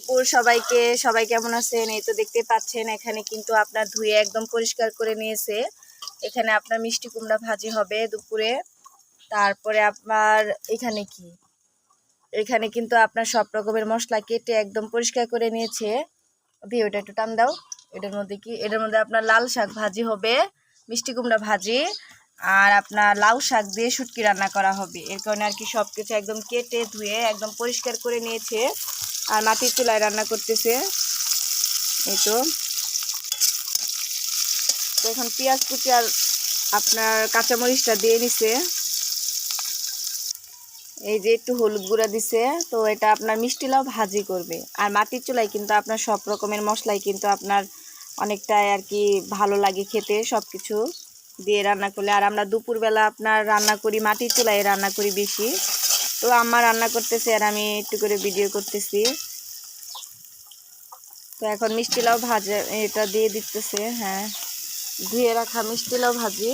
দুপুর সবাইকে, সবাই কেমন আছেন? এই তো দেখতে পাচ্ছেন, এখানে কিন্তু আপনার ধুয়ে একদম পরিষ্কার করে নিয়েছে। এখানে আপনার মিষ্টি কুমড়া ভাজি হবে দুপুরে। তারপরে আপনার এখানে কি? এখানে কিন্তু আপনার সব রকমের মশলা কেটে একদম পরিষ্কার করে নিয়েছে। দিয়ে ওটা একটু টান দাও। এটার মধ্যে কি? এটার মধ্যে আপনার লাল শাক ভাজি হবে, মিষ্টি কুমড়া ভাজি, আর আপনার লাউ শাক দিয়ে শুটকি রান্না করা হবে। এর কারণে আর কি সব কিছু একদম কেটে ধুয়ে একদম পরিষ্কার করে নিয়েছে। আর মাটির চুলায় রান্না করতেছে। এই তো। এখন পেঁয়াজ কুচি আর আপনার কাঁচামরিচটা দিয়ে নিছে। এই যে একটু হলুদ গুঁড়া দিছে, তো এটা আপনার মিষ্টি লাউ ভাজি করবে। আর মাটির চুলায় কিন্তু আপনার সব রকমের মশলাই কিন্তু আপনার অনেকটাই আর কি ভালো লাগে খেতে সব কিছু দিয়ে রান্না করলে। আর আমরা দুপুরবেলা আপনার রান্না করি, মাটির চুলায় রান্না করি বেশি। তো আমার রান্না করতেছে আর আমি একটু করে ভিডিও করতেছি। তো এখন মিষ্টি লাউ ভাজা, এটা দিয়ে দিতেছে হ্যাঁ। ধুয়ে রাখা মিষ্টি লাউ ভাজি।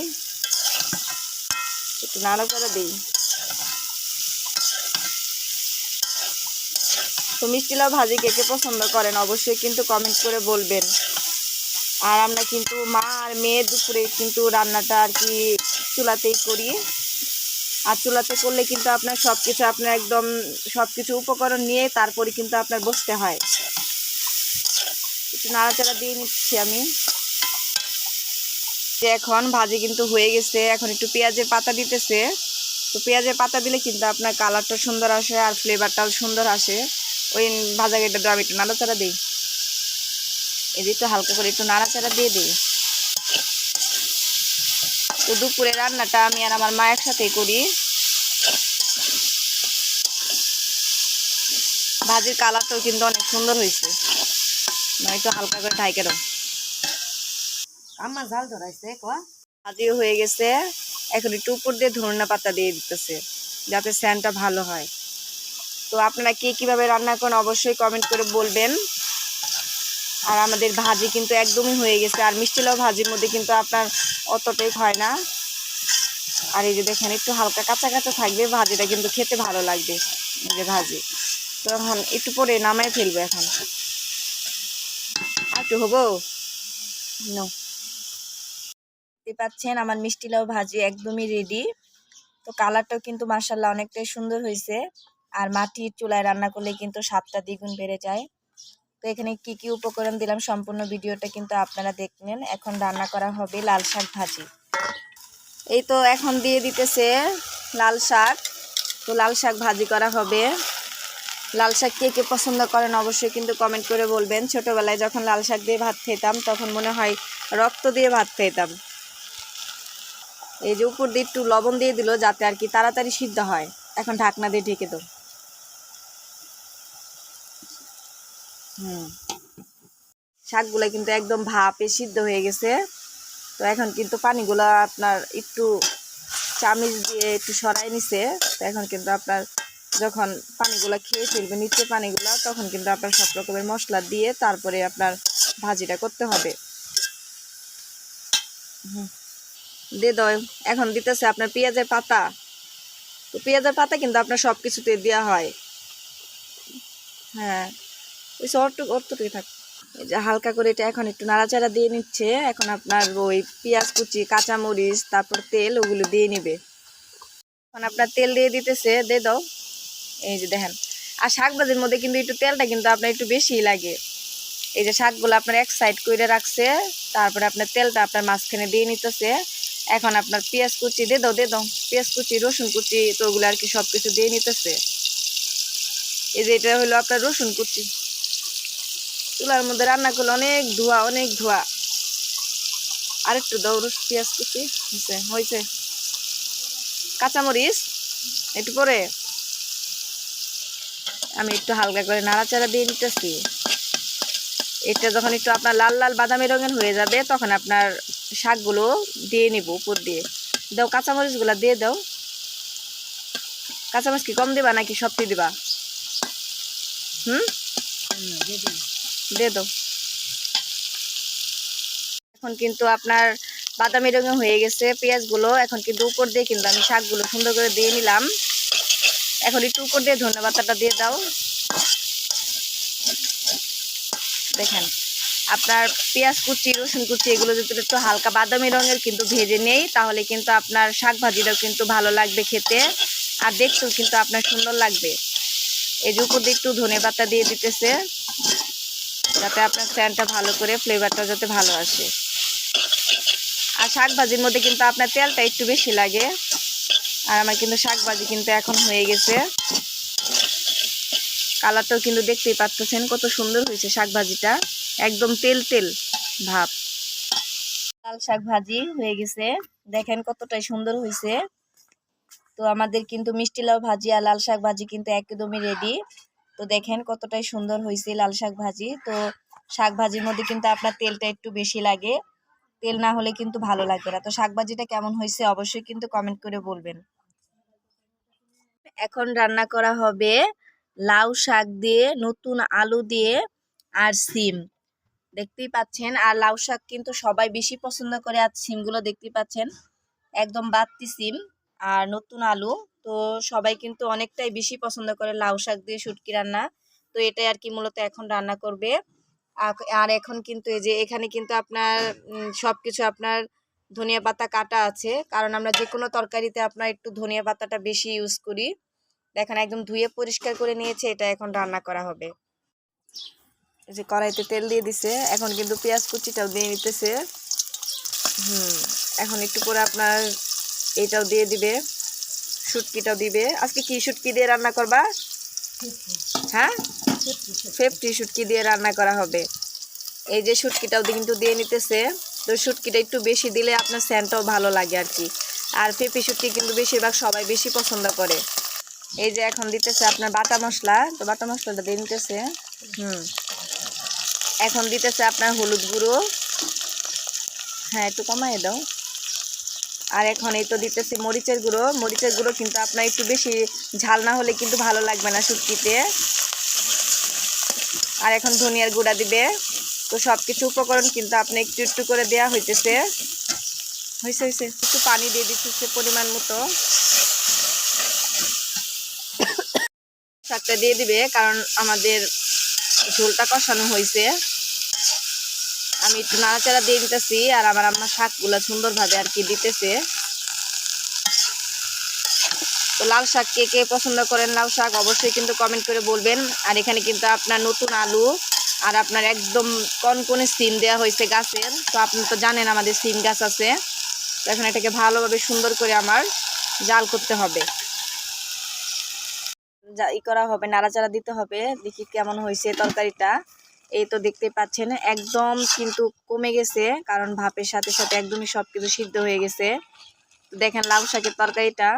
একটু নাড়া করে দিই। তো মিষ্টি লাউ ভাজি কে কে পছন্দ করেন অবশ্যই কিন্তু কমেন্ট করে বলবেন। আর আমরা কিন্তু মা আর মেয়ে দুপুরে কিন্তু রান্নাটা আর কি চুলাতেই করি। আর চুলাতে করলে কিন্তু আপনার সব কিছু আপনার একদম সব কিছু উপকরণ নিয়ে তারপরে কিন্তু আপনার বসতে হয়। একটু নাড়াচাড়া দিয়ে নিচ্ছি আমি। যে এখন ভাজি কিন্তু হয়ে গেছে, এখন একটু পেঁয়াজের পাতা দিতেছে। তো পেঁয়াজের পাতা দিলে কিন্তু আপনার কালারটা সুন্দর আসে আর ফ্লেভারটাও সুন্দর আসে। ওই ভাজা দেওয়া আমি একটু নাড়াচাড়া দিই। এদিকে হালকা করে একটু নাড়াচাড়া দিয়ে দিই। তো দুপুরে রান্নাটা আমি আর আমার মা একসাথেই করি। ভাজির কালারটাও কিন্তু অনেক সুন্দর হয়েছে। একটু হালকা করে ঢাইকে দাও আমার জাল ধরাইছে ভাজিও হয়ে গেছে। এখন একটু উপর দিয়ে ধনিয়া পাতা দিয়ে দিতেছে যাতে স্যানটা ভালো হয়। তো আপনারা কে কীভাবে রান্না করেন অবশ্যই কমেন্ট করে বলবেন। আর আমাদের ভাজি কিন্তু একদমই হয়ে গেছে। আর মিষ্টি লাউ ভাজির মধ্যে কিন্তু আপনার অতটাই হয় না। আর এই যে দেখেন, একটু হালকা কাঁচা কাঁচা থাকবে, ভাজিটা কিন্তু খেতে ভালো লাগবে যে ভাজি। তো এখন একটু পরে নামাই ফেলব এখন। একটু হব? নো দেখতে পাচ্ছেন, আমার মিষ্টি লাউ ভাজি একদমই রেডি তো কালারটাও কিন্তু মার্শাল্লাহ অনেকটাই সুন্দর হয়েছে আর মাটির চুলায় রান্না করলে কিন্তু স্বাদটা দ্বিগুণ বেড়ে যায়। তো এখানে কি কি উপকরণ দিলাম সম্পূর্ণ ভিডিওটা কিন্তু আপনারা দেখলেন এখন রান্না করা হবে লাল শাক ভাজি। এই তো এখন দিয়ে দিতেছে লাল শাক। তো লাল শাক ভাজি করা হবে। লাল শাক কে কে পছন্দ করেন অবশ্যই কিন্তু কমেন্ট করে বলবেন। ছোটোবেলায় যখন লাল শাক দিয়ে ভাত খেতাম, তখন মনে হয় রক্ত দিয়ে ভাত খেতাম। এই যে উপর দিয়ে একটু লবণ দিয়ে দিল যাতে আর কি তাড়াতাড়ি সিদ্ধ হয়। এখন ঢাকনা দিয়ে ঢেকে দাও। হুম। শাকগুলো কিন্তু একদম ভাপে সিদ্ধ হয়ে গেছে। তো এখন কিন্তু পানিগুলো আপনার একটু চামিচ দিয়ে একটু সরাই নিছে। তো এখন কিন্তু আপনার যখন পানিগুলো খেয়ে ফেলবে, নিচে পানিগুলো, তখন কিন্তু আপনার সব রকমের মশলা দিয়ে তারপরে আপনার ভাজিটা করতে হবে। দিয়ে দাও এখন দিতেছে আপনার পেঁয়াজের পাতা। তো পেঁয়াজের পাতা কিন্তু আপনার সব কিছুতে দেওয়া হয়। হ্যাঁ। ওই অর্টুক অর্থটুকু থাক। এই যে হালকা করে এটা এখন একটু নাড়াচাড়া দিয়ে নিচ্ছে, এখন আপনার ওই পেঁয়াজ কুচি, কাঁচামরিচ, তারপর তেল ওগুলো দিয়ে নিবে। এখন আপনার তেল দিয়ে দিতেছে, দিয়ে দাও। এই যে দেখেন, আর শাক ভাজির মধ্যে কিন্তু একটু তেলটা কিন্তু আপনার একটু বেশিই লাগে। এই যে শাকগুলো আপনার এক সাইড করে রাখছে, তারপরে আপনার তেলটা আপনার মাঝখানে দিয়ে নিতেছে। এখন আপনার পেঁয়াজ কুচি দিয়ে দাও দিয়ে দাও। পেঁয়াজ কুচি, রসুন কুচি, তো ওগুলো আর কি সব কিছু দিয়ে নিতেছে। এই যে এটা হলো আপনার রসুন কুচি। চুলার মধ্যে রান্না করলে অনেক ধোয়া অনেক ধোয়া। আরেকটু রস পেঁয়াজ কুচি হয়েছে হয়েছে কাঁচামরিচ, একটু পরে আমি একটু হালকা করে নাড়াচাড়া দিয়ে নিতেছি এটা যখন একটু আপনার লাল লাল বাদামি রঙের হয়ে যাবে, তখন আপনার শাকগুলো দিয়ে নিব উপর দিয়ে। দাও, কাঁচামরিচগুলো দিয়ে দাও। কাঁচামরিচ কি কম দিবা নাকি সবটি দিবা? হুম? দিয়ে দাও। এখন কিন্তু আপনার বাদামি রঙে হয়ে গেছে পেঁয়াজগুলো। এখন কিন্তু উপর দিয়ে কিন্তু আমি শাকগুলো সুন্দর করে দিয়ে নিলাম। এখন একটু উপর দিয়ে ধনে পাতাটা দিয়ে দাও। দেখেন, আপনার পেঁয়াজ কুচি, রসুন কুচি, এগুলো যদি একটু হালকা বাদামি রঙের কিন্তু ভেজে নেই, তাহলে কিন্তু আপনার শাক ভাজিটাও কিন্তু ভালো লাগবে খেতে। আর দেখতেও কিন্তু আপনার সুন্দর লাগবে। এই যে উপর দিয়ে একটু ধনে পাতা দিয়ে দিতেছে। যাতে আপনার স্যানটা ভালো করে ফ্লেভারটা যাতে ভালো আসে। আর শাক ভাজির মধ্যে কিন্তু আপনার তেলটা একটু বেশি লাগে। আর আমার কিন্তু শাক ভাজি কিন্তু এখন হয়ে গেছে। কালারটাও কিন্তু দেখতেই পাচ্ছেন, কত সুন্দর হয়েছে শাক ভাজিটা একদম তেল তেল ভাব। লাল শাক ভাজি হয়ে গেছে। দেখেন কতটাই সুন্দর হয়েছে। তো আমাদের কিন্তু মিষ্টি লাউ ভাজি আর লাল শাক ভাজি কিন্তু একদমই রেডি তো দেখেন কতটাই সুন্দর হয়েছে লাল শাক ভাজি। তো শাক ভাজির মধ্যে কিন্তু আপনার তেলটা একটু বেশি লাগে। তেল না হলে কিন্তু ভালো লাগবে না। তো শাক ভাজিটা কেমন হয়েছে অবশ্যই কিন্তু কমেন্ট করে বলবেন। এখন রান্না করা হবে লাউ শাক দিয়ে, নতুন আলু দিয়ে আর সিম। দেখতেই পাচ্ছেন, আর লাউ শাক কিন্তু সবাই বেশি পছন্দ করে। আর সিমগুলো দেখতেই পাচ্ছেন, একদম বাত্তি সিম। আর নতুন আলু। তো সবাই কিন্তু অনেকটাই বেশি পছন্দ করে লাউ শাক দিয়ে শুটকি রান্না। তো এটাই আর কি মূলত এখন রান্না করবে। আর এখন কিন্তু এই যে এখানে কিন্তু আপনার সব কিছু আপনার ধনিয়া পাতা কাটা আছে। কারণ আমরা যে কোনো তরকারিতে আপনার একটু ধনিয়া পাতাটা বেশি ইউজ করি। দেখেন একদম ধুয়ে পরিষ্কার করে নিয়েছে, এটা এখন রান্না করা হবে। এই যে কড়াইতে তেল দিয়ে দিছে, এখন কিন্তু পেঁয়াজ কুচিটাও দিয়ে নিতেছে। হুম, এখন একটু করে আপনার এইটাও দিয়ে দিবে। শুটকিটাও দিবে। আজকে কি শুটকি দিয়ে রান্না করবা? হ্যাঁ? ফেফটি শুটকি দিয়ে রান্না করা হবে। এই যে শুটকিটাও কিন্তু দিয়ে নিতেছে। তো শুটকিটা একটু বেশি দিলে আপনার স্যানটাও ভালো লাগে আর কি। আর পেঁপি শুটকি কিন্তু বেশিরভাগ সবাই বেশি পছন্দ করে। এই যে এখন দিতেছে আপনার বাটা মশলা। তো বাটা মশলাটা দিয়ে নিতেছে। হুম। এখন দিতেছে আপনার হলুদ গুঁড়ো। হ্যাঁ একটু কমাই দাও। আর এখন এই তো দিতেছি মরিচের গুঁড়ো। মরিচের গুঁড়ো কিন্তু আপনার একটু বেশি ঝাল না হলে কিন্তু ভালো লাগবে না শুটকিতে। আর এখন ধনিয়ার গুঁড়া দিবে। তো সব কিছু উপকরণ কিন্তু আপনি একটু একটু করে দেয়া হইতেছে। হয়েছে হয়েছে একটু পানি দিয়ে দিতেছে পরিমাণ মতো। শাকটা দিয়ে দিবে কারণ আমাদের ঝোলটা কষানো হয়েছে আমি একটু নাড়াচাড়া দিয়ে দিতেছি আর আমার আম্মা শাকগুলা সুন্দরভাবে আর কি দিতেছে। তো লাল শাক কে কে পছন্দ করেন লাল শাক অবশ্যই কিন্তু কমেন্ট করে বলবেন। আর এখানে কিন্তু আপনার নতুন আলু আর আপনার একদম কন কনকনে সিম দেওয়া হয়েছে গাছের। তো আপনি তো জানেন আমাদের সিম গাছ আছে। তো এখন এটাকে ভালোভাবে সুন্দর করে আমার জাল করতে হবে। যা ই করা হবে, নাড়াচাড়া দিতে হবে। দেখি কেমন হয়েছে তরকারিটা। এই তো দেখতে পাচ্ছেন, একদম কিন্তু কমে গেছে, কারণ ভাপের সাথে সাথে একদমই সব কিছু সিদ্ধ হয়ে গেছে। দেখেন লাউ শাকের তরকারিটা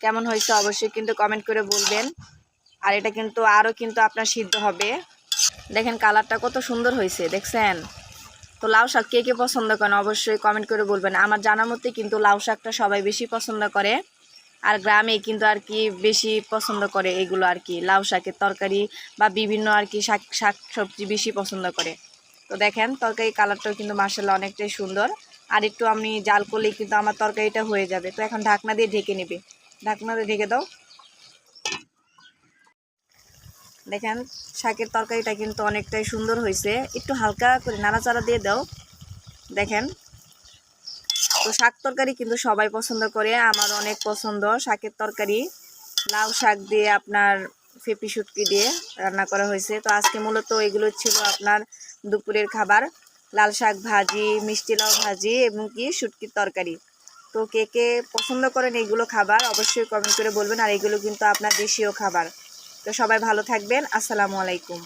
কেমন হয়েছে অবশ্যই কিন্তু কমেন্ট করে বলবেন। আর এটা কিন্তু আরও কিন্তু আপনার সিদ্ধ হবে। দেখেন কালারটা কত সুন্দর হয়েছে, দেখছেন? তো লাউ শাক কে কে পছন্দ করেন অবশ্যই কমেন্ট করে বলবেন। আমার জানা মতে কিন্তু লাউ শাকটা সবাই বেশি পছন্দ করে। আর গ্রামে কিন্তু আর কি বেশি পছন্দ করে এগুলো আর কি। লাউ শাকের তরকারি বা বিভিন্ন আর কি শাক শাক সবজি বেশি পছন্দ করে। তো দেখেন তরকারি কালারটাও কিন্তু মার্শাল্লাহ অনেকটাই সুন্দর। আর একটু আমি জাল করলেই কিন্তু আমার তরকারিটা হয়ে যাবে। তো এখন ঢাকনা দিয়ে ঢেকে নেবে। ঢাকনা দিয়ে ঢেকে দাও। দেখেন, শাকের তরকারিটা কিন্তু অনেকটাই সুন্দর হয়েছে একটু হালকা করে নাড়াচাড়া দিয়ে দাও। দেখেন তো শাক তরকারি কিন্তু সবাই পছন্দ করে, আমার অনেক পছন্দ। শাকের তরকারি, লাউ শাক দিয়ে আপনার ফেপি শুটকি দিয়ে রান্না করা হয়েছে। তো আজকে মূলত এগুলো ছিল আপনার দুপুরের খাবার। লাল শাক ভাজি, মিষ্টি লাউ ভাজি এবং কি শুটকির তরকারি। তো কে কে পছন্দ করেন এইগুলো খাবার অবশ্যই কমেন্ট করে বলবেন। আর এগুলো কিন্তু আপনার দেশীয় খাবার। তো সবাই ভালো থাকবেন। আসসালামু আলাইকুম।